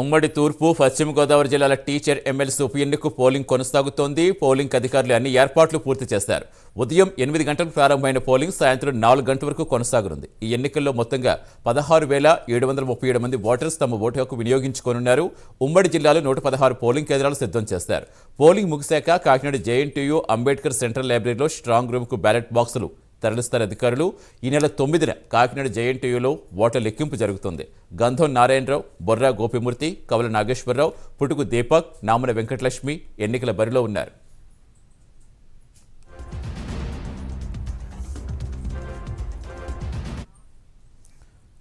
ఉమ్మడి తూర్పు పశ్చిమ గోదావరి జిల్లాల టీచర్ ఎమ్మెల్సీ ఉప ఎన్నికకు పోలింగ్ కొనసాగుతోంది. పోలింగ్ అధికారులు అన్ని ఏర్పాట్లు పూర్తి చేశారు. ఉదయం ఎనిమిది గంటలకు ప్రారంభమైన పోలింగ్ సాయంత్రం నాలుగు గంటల వరకు కొనసాగనుంది. ఈ ఎన్నికల్లో మొత్తంగా పదహారు వేల ఏడు వందల ముప్పై ఏడు మంది ఓటర్స్ తమ ఓటు హక్కు వినియోగించుకోనున్నారు. ఉమ్మడి జిల్లాలో నూట పదహారు పోలింగ్ కేంద్రాలు సిద్ధం చేస్తారు పోలింగ్ ముగిశాక కాకినాడ జేఎన్టీయూ అంబేద్కర్ సెంట్రల్ లైబ్రరీలో స్ట్రాంగ్ రూమ్కు బ్యాలెట్ బాక్సులు తరలిస్తారు అధికారులు ఈ నెల తొమ్మిదిన కాకినాడ జేఎన్టీయూలో ఓట్ల లెక్కింపు జరుగుతుంది. గంధం నారాయణరావు బొర్రా గోపిమూర్తి కవల నాగేశ్వరరావు పుటుకు దీపక్ నామన వెంకటలక్ష్మి ఎన్నికల బరిలో ఉన్నారు.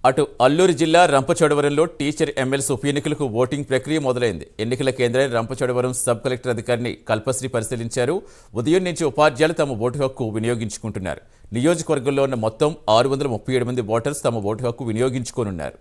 అటు అల్లూరు జిల్లా రంపచోడవరంలో టీచర్ ఎమ్మెల్సీ ఉప ఎన్నికలకు ఓటింగ్ ప్రక్రియ మొదలైంది. ఎన్నికల కేంద్రం రంపచోడవరం సబ్ కలెక్టర్ అధికారిని కల్పశ్రీ పరిశీలించారు. ఉదయం నుంచి ఉపాధ్యాయులు తమ ఓటు హక్కు వినియోగించుకుంటున్నారు. నియోజకవర్గంలో ఉన్న మొత్తం ఆరు వందల ముప్పై ఏడు మంది ఓటర్స్ తమ ఓటు హక్కు వినియోగించుకోనున్నారు.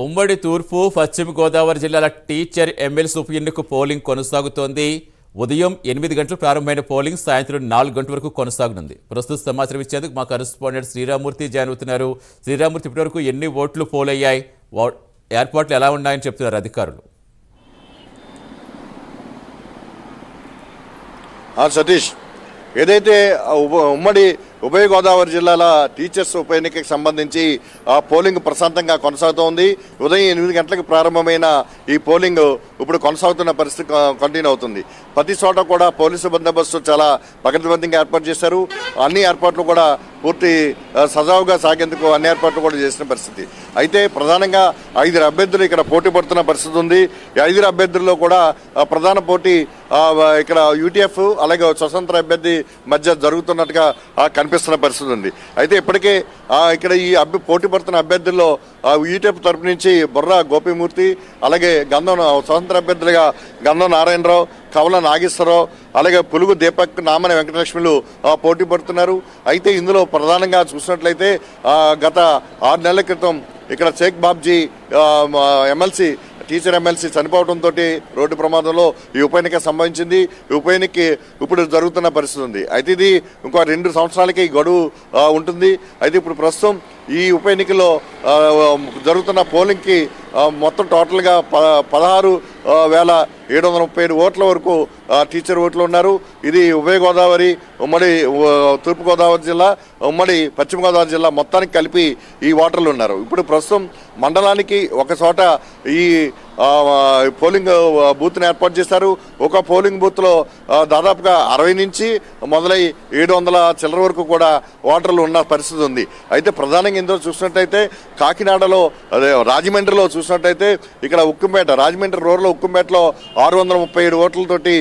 ఉమ్మడి తూర్పు పశ్చిమ గోదావరి జిల్లాల టీచర్ ఎమ్మెల్సీ ఉప ఎన్నిక పోలింగ్ కొనసాగుతోంది. ఉదయం ఎనిమిది గంటలు ప్రారంభమైన పోలింగ్ సాయంత్రం నాలుగు గంటల వరకు కొనసాగనుంది. ప్రస్తుత సమాచారం ఇచ్చేందుకు మా కరెస్పాండెంట్ శ్రీరామూర్తి జాయిన్ అవుతున్నారు. శ్రీరామూర్తి ఇప్పటివరకు ఎన్ని ఓట్లు పోలయ్యాయి? అయ్యాయి ఏర్పాట్లు ఎలా ఉన్నాయని చెప్తున్నారు అధికారులు. సతీష్ ఏదైతే ఉమ్మడి ఉభయ గోదావరి జిల్లాల టీచర్స్ ఉప ఎన్నికకి సంబంధించి ఆ పోలింగ్ ప్రశాంతంగా కొనసాగుతోంది. ఉదయం ఎనిమిది గంటలకు ప్రారంభమైన ఈ పోలింగ్ ఇప్పుడు కొనసాగుతున్న పరిస్థితి కంటిన్యూ అవుతుంది. ప్రతి చోట కూడా పోలీసు బందోబస్తు చాలా పకడ్బందీగా ఏర్పాటు చేశారు. అన్ని ఏర్పాట్లు కూడా పూర్తి సజావుగా సాగేందుకు అన్ని ఏర్పాట్లు కూడా చేసిన పరిస్థితి. అయితే ప్రధానంగా ఐదురు అభ్యర్థులు ఇక్కడ పోటీ పడుతున్న పరిస్థితి ఉంది. ఐదురు అభ్యర్థుల్లో కూడా ప్రధాన పోటీ ఇక్కడ యూటీఎఫ్ అలాగే స్వతంత్ర అభ్యర్థి మధ్య జరుగుతున్నట్టుగా కనిపి కనిపిస్తున్న పరిస్థితి ఉంది. అయితే ఇప్పటికే ఇక్కడ ఈ అభ్య పోటీ పడుతున్న అభ్యర్థుల్లో ఆ, యూటీఎఫ్ తరపు నుంచి బొర్రా గోపిమూర్తి అలాగే గంధం స్వతంత్ర అభ్యర్థులుగా గంధం నారాయణరావు కవల నాగేశ్వరరావు అలాగే పులుగు దీపక్ నామన వెంకటలక్ష్మిలు పోటీ పడుతున్నారు. అయితే ఇందులో ప్రధానంగా చూసినట్లయితే గత ఆరు నెలల క్రితం ఇక్కడ Sheikh Babji MLC teacher MLC చనిపోవడంతో రోడ్డు ప్రమాదంలో ఈ ఉప ఎన్నిక సంభవించింది. ఈ ఉప ఎన్నిక ఇప్పుడు జరుగుతున్న పరిస్థితి ఉంది. అయితే ఇది ఇంకో రెండు సంవత్సరాలకి ఈ గడువు ఉంటుంది. అయితే ఇప్పుడు ప్రస్తుతం ఈ ఉప ఎన్నికలో జరుగుతున్న పోలింగ్కి మొత్తం టోటల్గా ప పదహారు వేల ఏడు వందల ముప్పై ఏడు ఓట్ల వరకు టీచర్ ఓట్లు ఉన్నారు. ఇది ఉభయ గోదావరి ఉమ్మడి తూర్పుగోదావరి జిల్లా ఉమ్మడి పశ్చిమ గోదావరి జిల్లా మొత్తానికి కలిపి ఈ ఓటర్లు ఉన్నారు. ఇప్పుడు ప్రస్తుతం మండలానికి ఒక చోట ఈ పోలింగ్ బూత్ని ఏర్పాటు చేశారు. ఒక పోలింగ్ బూత్లో దాదాపుగా అరవై నుంచి మొదలై ఏడు వందల చిల్లర వరకు కూడా ఓటర్లు ఉన్న పరిస్థితి ఉంది. అయితే ప్రధానంగా ఇందులో చూసినట్టయితే కాకినాడలో అదే రాజమండ్రిలో చూసినట్టయితే ఇక్కడ ఉక్కుంపేట రాజమండ్రి రోడ్లో ఉక్కుంపేటలో ఆరు వందల ముప్పై ఏడు ఓట్లతోటి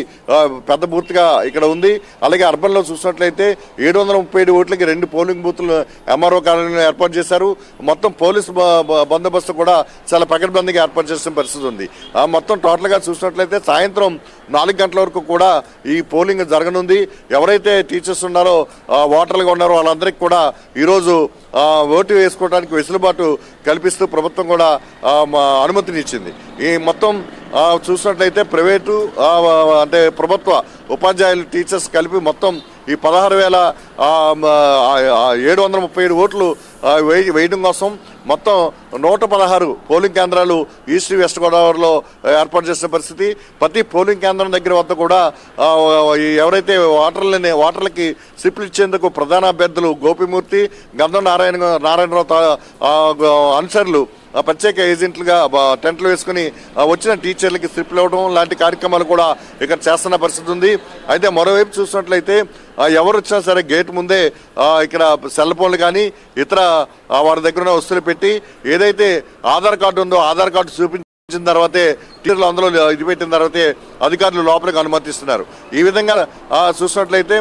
పెద్ద బూత్గా ఇక్కడ ఉంది. అలాగే అర్బన్లో చూసినట్లయితే ఏడు వందల ముప్పై ఏడు ఓట్లకి రెండు పోలింగ్ బూత్లు ఎంఆర్ఓ కాలనీలో ఏర్పాటు చేశారు. మొత్తం పోలీసు బందోబస్తు కూడా చాలా పకడ్బందీగా ఏర్పాటు చేసిన పరిస్థితి ఉంది. ఆ మొత్తం టోటల్గా చూసినట్లయితే సాయంత్రం నాలుగు గంటల వరకు కూడా ఈ పోలింగ్ జరగనుంది. ఎవరైతే టీచర్స్ ఉన్నారో ఓటర్లుగా ఉన్నారో వాళ్ళందరికీ కూడా ఈరోజు ఓటు వేసుకోవడానికి వెసులుబాటు కల్పిస్తూ ప్రభుత్వం కూడా అనుమతినిచ్చింది ఈ మొత్తం చూసినట్లయితే ప్రైవేటు అంటే ప్రభుత్వ ఉపాధ్యాయులు టీచర్స్ కలిపి మొత్తం ఈ పదహారు వేల ఏడు వందల ముప్పై ఏడు ఓట్లు వేయడం కోసం మొత్తం నూట పదహారు పోలింగ్ కేంద్రాలు ఈస్ట్ వెస్ట్ గోదావరిలో ఏర్పాటు చేసిన పరిస్థితి. ప్రతి పోలింగ్ కేంద్రం దగ్గర వద్ద కూడా ఎవరైతే ఓటర్లని ఓటర్లకి స్లిప్లు ఇచ్చేందుకు ప్రధాన అభ్యర్థులు గోపిమూర్తి గంధం నారాయణ నారాయణరావు అనుసరులు ప్రత్యేక ఏజెంట్లుగా టెంట్లు వేసుకుని వచ్చిన టీచర్లకి స్లిప్లు ఇవ్వడం లాంటి కార్యక్రమాలు కూడా ఇక్కడ చేస్తున్న పరిస్థితి ఉంది. అయితే మరోవైపు చూసినట్లయితే ఎవరు వచ్చినా సరే గేట్ ముందే ఇక్కడ సెల్ ఫోన్లు కానీ ఇతర వారి దగ్గర ఉన్న వస్తువులు పెట్టి ఏదైతే ఆధార్ కార్డు ఉందో ఆధార్ కార్డు చూపించిన తర్వాతే టీచర్లు అందులో ఇది పెట్టిన తర్వాతే అధికారులు లోపలికి అనుమతిస్తున్నారు. ఈ విధంగా చూసినట్లయితే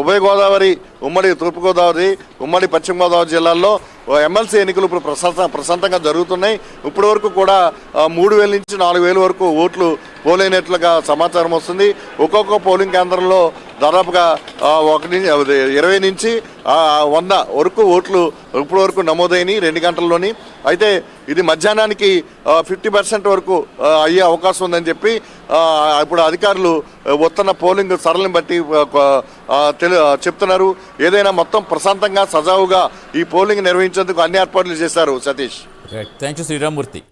ఉభయ గోదావరి ఉమ్మడి తూర్పుగోదావరి ఉమ్మడి పశ్చిమ గోదావరి జిల్లాల్లో ఎమ్మెల్సీ ఎన్నికలు ఇప్పుడు ప్రశాంత ప్రశాంతంగా జరుగుతున్నాయి. ఇప్పటి వరకు కూడా మూడు వేల నుంచి నాలుగు వేల వరకు ఓట్లు పోలేనట్లుగా సమాచారం వస్తుంది. ఒక్కొక్క పోలింగ్ కేంద్రంలో దాదాపుగా ఒక ఒకటి ఇరవై నుంచి వంద వరకు ఓట్లు ఇప్పటి వరకు నమోదైనవి రెండు గంటల్లోని. అయితే ఇది మధ్యాహ్నానికి ఫిఫ్టీ పర్సెంట్ వరకు అయ్యే అవకాశం ఉందని చెప్పి ఇప్పుడు అధికారులు వస్తున్న పోలింగ్ సరళిని బట్టి తెలు చెప్తున్నారు. ఏదైనా మొత్తం ప్రశాంతంగా సజావుగా ఈ పోలింగ్ నిర్వహించేందుకు అన్ని ఏర్పాట్లు చేశారు సతీష్. Thank you Sriramamurthy